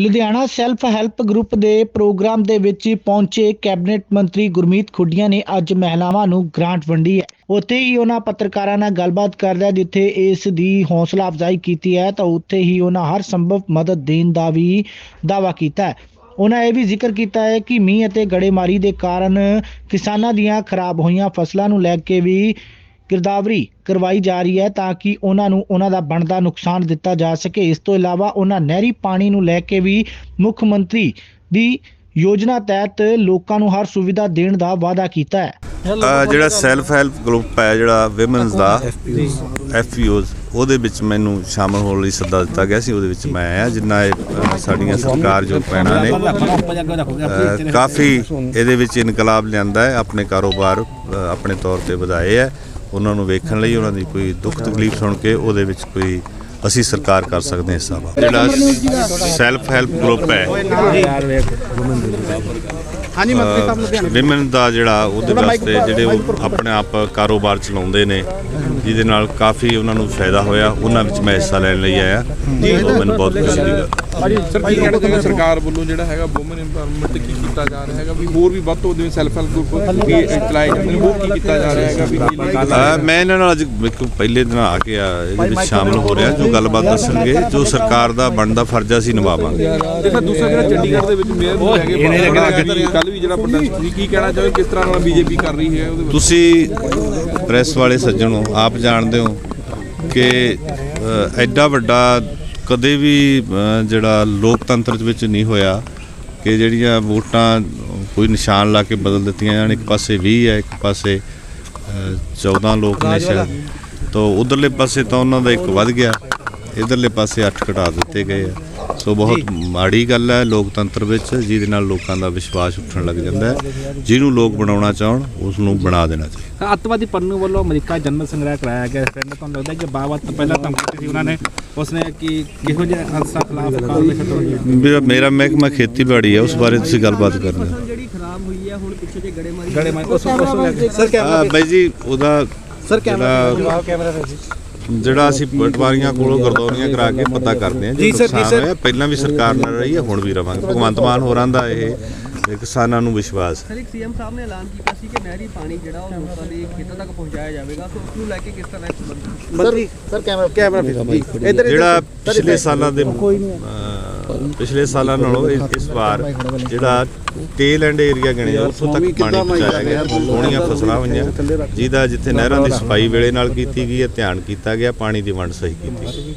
Ludhiana self help group ਦੇ programme ਦੇ ਵਿੱਚ ਪਹੁੰਚੇ ਕੈਬਨਿਟ ਮੰਤਰੀ ਗੁਰਮੀਤ ਖੁੱਡੀਆਂ ਨੇ ਅੱਜ ਮਹਿਲਾਵਾਂ ਨੂੰ ਗ੍ਰਾਂਟ ਵੰਡੀ ਹੈ। ਉੱਥੇ ਹੀ ਉਹਨਾਂ ਪੱਤਰਕਾਰਾਂ ਨਾਲ ਗੱਲਬਾਤ ਕਰਦਿਆਂ ਜਿੱਥੇ ਇਸ ਦੀ ਹੌਸਲਾ ਅਫਜ਼ਾਈ ਕੀਤੀ ਹੈ, ਤਾਂ ਉੱਥੇ ਹੀ ਉਹਨਾਂ ਹਰ ਸੰਭਵ ਮਦਦ ਦੇਣ ਦਾ ਵੀ ਦਾਅਵਾ ਕੀਤਾ ਹੈ। ਉਹਨਾਂ ਇਹ ਵੀ ਜ਼ਿਕਰ ਕੀਤਾ ਹੈ ਕਿ ਮੀਂਹ ਅਤੇ ਗੜੇਮਾਰੀ ਦੇ ਕਾਰਨ ਕਿਸਾਨਾਂ ਦੀਆਂ ਖਰਾਬ ਹੋਈਆਂ ਫਸਲਾਂ ਨੂੰ ਲੈ ਕੇ ਵੀ ਗਿਰਦਾਵਰੀ ਕਰਵਾਈ ਜਾ ਰਹੀ ਹੈ ਤਾਂ ਕਿ ਉਹਨਾਂ ਨੂੰ ਉਹਨਾਂ ਦਾ ਬਣਦਾ ਨੁਕਸਾਨ ਦਿੱਤਾ ਜਾ ਸਕੇ। ਇਸ ਤੋਂ ਇਲਾਵਾ ਉਹਨਾਂ ਨਹਿਰੀ ਪਾਣੀ ਨੂੰ ਲੈ ਕੇ ਵੀ ਮੁੱਖ ਮੰਤਰੀ ਦੀ ਯੋਜਨਾ ਤਹਿਤ ਲੋਕਾਂ ਨੂੰ ਹਰ ਸੁਵਿਧਾ ਦੇਣ ਦਾ ਵਾਅਦਾ ਕੀਤਾ ਹੈ। ਜਿਹੜਾ ਸੈਲਫ ਹੈਲਪ ਗਰੁੱਪ ਹੈ ਜਿਹੜਾ ਵਿਮਨਸ ਦਾ ਐਫਯੂਜ਼ ਉਹਦੇ ਵਿੱਚ ਮੈਨੂੰ ਸ਼ਾਮਲ ਹੋਣ ਲਈ ਸੱਦਾ ਦਿੱਤਾ ਗਿਆ ਸੀ ਉਹਦੇ ਵਿੱਚ ਮੈਂ ਆਇਆ ਜਿੰਨਾ ਸਾਡੀਆਂ ਸਰਕਾਰ ਜੋ ਪੈਣਾ ਨੇ ਕਾਫੀ ਇਹਦੇ ਵਿੱਚ ਇਨਕਲਾਬ ਲਿਆਂਦਾ ਹੈ ਆਪਣੇ ਕਾਰੋਬਾਰ ਆਪਣੇ ਤੌਰ ਤੇ ਵਧਾਏ ਹੈ। ਉਹਨਾਂ ਨੂੰ ਵੇਖਣ ਲਈ ਉਹਨਾਂ ਦੀ ਕੋਈ ਦੁੱਖ ਤਕਲੀਫ ਸੁਣ ਕੇ ਉਹਦੇ ਵਿੱਚ ਕੋਈ ਅਸੀਂ ਸਰਕਾਰ ਕਰ ਸਕਦੇ ਹਾਂ ਹਿੱਸਾ ਵਾ ਜਿਹੜਾ ਸੈਲਫ ਹੈਲਪ ਗਰੁੱਪ ਹੈ। ਹਾਂਜੀ ਮੰਤਰੀ ਸਾਹਿਬ ਲੁਧਿਆਣਾ। ਵਿਮਨ ਦਾ ਜਿਹੜਾ ਉਹਦੇ ਵਾਸਤੇ ਜਿਹੜੇ ਉਹ ਆਪਣੇ ਆਪ ਕਾਰੋਬਾਰ ਚਲਾਉਂਦੇ ਨੇ ਜਿਹਦੇ ਨਾਲ ਕਾਫੀ ਉਹਨਾਂ ਨੂੰ ਫਾਇਦਾ ਹੋਇਆ ਉਹਨਾਂ ਵਿੱਚ ਮੈਂ ਹਿੱਸਾ ਲੈਣ ਲਈ ਆਇਆ। ਜੀ। ਮੈਨੂੰ ਬਹੁਤ ਖੁਸ਼ੀ ਦੀ ਗੱਲ। ਸਰ ਕੀ ਕਹਿਣਾ ਚਾਹੁੰਦੇ ਸਰਕਾਰ ਵੱਲੋਂ ਜਿਹੜਾ ਹੈਗਾ ਔਮਨ ਐਮਪਾਵਰਮੈਂਟ ਕੀ ਕੀਤਾ ਜਾ ਰਿਹਾ ਹੈਗਾ ਵੀ ਹੋਰ ਵੀ ਵੱਧ ਤੋਂ ਵੱਧ ਜਿਵੇਂ ਸੈਲਫ ਹੈਲਪ ਗਰੁੱਪ ਵੀ ਚਲਾਏ ਜਾਂਦੇ ਨੇ ਹੋਰ ਕੀ ਕੀਤਾ ਜਾ ਰਿਹਾ ਹੈਗਾ ਵੀ ਅਹ ਮੈਂ ਇਹਨਾਂ ਨਾਲ ਅੱਜ ਪਹਿਲੇ ਦਿਨ ਆ ਕੇ ਆ ਇਹਦੇ ਵਿੱਚ ਸ਼ਾਮਲ ਹੋ ਰਿਹਾ ਜੋ ਗੱਲਬਾਤ ਦੱਸਣਗੇ ਜੋ ਸਰਕਾਰ ਦਾ ਬਣਦਾ ਫਰਜ਼ ਆ ਅਸੀਂ ਨਿਭਾਵਾਂਗੇ ਤੇ ਫਿਰ ਦੂਸਰਾ ਜਿਹੜਾ ਚੰਡੀਗੜ੍ਹ ਦੇ ਵਿੱਚ ਮੇਅਰ ਨੂੰ ਹੈਗੇ ਕੱਲ ਵੀ ਜਿਹੜਾ ਪ੍ਰੋਟੈਸਟ ਸੀ ਕੀ ਕਹਿਣਾ ਚਾਹੋਗੇ ਕਿਸ ਤਰ੍ਹਾਂ ਨਾਲ ਬੀਜੇਪੀ ਕਰ ਰਹੀ ਹੈ ਉਹਦੇ ਬਾਰੇ? ਤੁਸੀਂ ਪ੍ਰੈਸ ਵਾਲੇ ਸੱਜਣੋ ਆਪ ਜਾਣਦੇ ਹੋ ਕਿ ਐਡਾ ਵੱਡਾ ਕਦੇ ਵੀ ਜਿਹੜਾ ਲੋਕਤੰਤਰ ਦੇ ਵਿੱਚ ਨਹੀਂ ਹੋਇਆ ਕਿ ਜਿਹੜੀਆਂ ਵੋਟਾਂ ਕੋਈ ਨਿਸ਼ਾਨ ਲਾ ਕੇ ਬਦਲ ਦਿੱਤੀਆਂ ਜਾਣ ਇੱਕ ਪਾਸੇ 20 ਹੈ ਇੱਕ ਪਾਸੇ ਅ, 14 ਲੋਕ ਨੇ ਸ਼ਾਇਦ। ਤਾਂ ਉਧਰਲੇ ਪਾਸੇ ਤਾਂ ਉਹਨਾਂ ਦਾ ਇੱਕ ਵੱਧ ਗਿਆ ਇਧਰਲੇ ਪਾਸੇ 8 ਘਟਾ ਦਿੱਤੇ ਗਏ ਆ। ਸੋ ਬਹੁਤ ਮਾੜੀ ਗੱਲ ਹੈ ਲੋਕਤੰਤਰ ਵਿੱਚ ਜਿਹਦੇ ਨਾਲ ਲੋਕਾਂ ਦਾ ਵਿਸ਼ਵਾਸ ਉੱਠਣ ਲੱਗ ਜਾਂਦਾ ਹੈ। ਜਿਹਨੂੰ ਲੋਕ ਬਣਾਉਣਾ ਚਾਹਣ ਉਸ ਨੂੰ ਬਣਾ ਦੇਣਾ ਚਾਹੀਦਾ। ਅੱਤਵਾਦੀ ਪੰਨੂ ਵੱਲੋਂ ਅਮਰੀਕਾ ਜਨਰਲ ਸੰਗ੍ਰਹਿ ਕਰਾਇਆ ਗਿਆ। ਫਰੈਂਡ ਤੁਹਾਨੂੰ ਲੱਗਦਾ ਕਿ ਬਾਬਤ ਤੋਂ ਪਹਿਲਾਂ ਧਮਕੀ ਸੀ ਉਹਨਾਂ ਨੇ। ਉਸਨੇ ਕਿ ਕਿਹੋ ਜਿਹੇ ਅੰਸਾਂ ਖਿਲਾਫ ਕਾਰਵਾਈ ਕਰਨੀ ਮੇਰਾ ਮੇਰਾ ਮਹਿਕਮਾ ਖੇਤੀਬਾੜੀ ਹੈ ਉਸ ਬਾਰੇ ਤੁਸੀਂ ਗੱਲਬਾਤ ਕਰਨੀ। ਜਿਹੜੀ ਖਰਾਬ ਹੋਈ ਹੈ ਹੁਣ ਪਿੱਛੇ ਜੇ ਗੜੇਮਾਰੀ ਗੜੇ ਮੈਂ ਉਸ ਉਸ ਲੈ ਕੇ। ਸਰ ਆ ਬਾਈ ਜੀ ਉਹਦਾ ਸਰ ਜਿਹੜਾ ਕੈਮਰਾ ਜਿਹੜਾ ਅਸੀਂ ਪਟਵਾਰੀਆਂ ਕੋਲੋਂ ਗਰਦੌਰੀਆਂ ਕਰਾ ਕੇ ਪਤਾ ਕਰਦੇ ਹਾਂ ਜੀ ਜੋ ਸਰ, ਜੀ ਨੁਕਸਾਨ। ਹੋਇਆ ਪਹਿਲਾਂ ਵੀ ਸਰਕਾਰ ਨਾਲ ਰਹੀ ਹੈ ਹੁਣ ਵੀ ਰਵਾਂਗੇ। ਭਗਵੰਤ ਮਾਨ ਹੋਰਾਂ ਦਾ ਇਹ ਇਹ ਕਿਸਾਨਾਂ ਨੂੰ ਵਿਸ਼ਵਾਸ ਹੈ। ਸਰ ਇੱਕ ਸੀਐਮ ਸਾਹਿਬ ਨੇ ਐਲਾਨ ਕੀਤਾ ਸੀ ਕਿ ਨਹਿਰੀ ਪਾਣੀ ਜਿਹੜਾ ਉਹ ਲੋਕਾਂ ਦੇ ਖੇਤਾਂ ਤੱਕ ਪਹੁੰਚਾਇਆ ਜਾਵੇਗਾ ਸੋ ਉਸ ਨੂੰ ਲੈ ਕੇ ਕਿਸ ਤਰ੍ਹਾਂ ਇਸ ਸੰਬੰਧ ਮੰਤਰੀ ਸਰ ਕੈਮਰਾ ਕੈਮਰਾ ਇੱਧਰ ਜਿਹੜਾ ਪਿਛਲੇ ਸਾਲਾਂ ਦੇ ਪਿਛਲੇ ਸਾਲਾਂ ਨਾਲੋਂ ਇਸ ਵਾਰ ਜਿਹੜਾ ਟੇਲ ਐਂਡ ਏਰੀਆ ਗਿਣਿਆ ਉੱਥੋਂ ਤੱਕ ਪਾਣੀ ਪਹੁੰਚਾਇਆ ਗਿਆ ਸੋਹਣੀਆਂ ਫਸਲਾਂ ਹੋਈਆਂ। ਜਿਹਦਾ ਜਿੱਥੇ ਨਹਿਰਾਂ ਦੀ ਸਫ਼ਾਈ ਵੇਲੇ ਨਾਲ ਕੀਤੀ ਗਈ ਹੈ ਧਿਆਨ ਕੀਤਾ ਗਿਆ ਪਾਣੀ ਦੀ ਵੰਡ ਸਹੀ ਕੀਤੀ ਗਈ।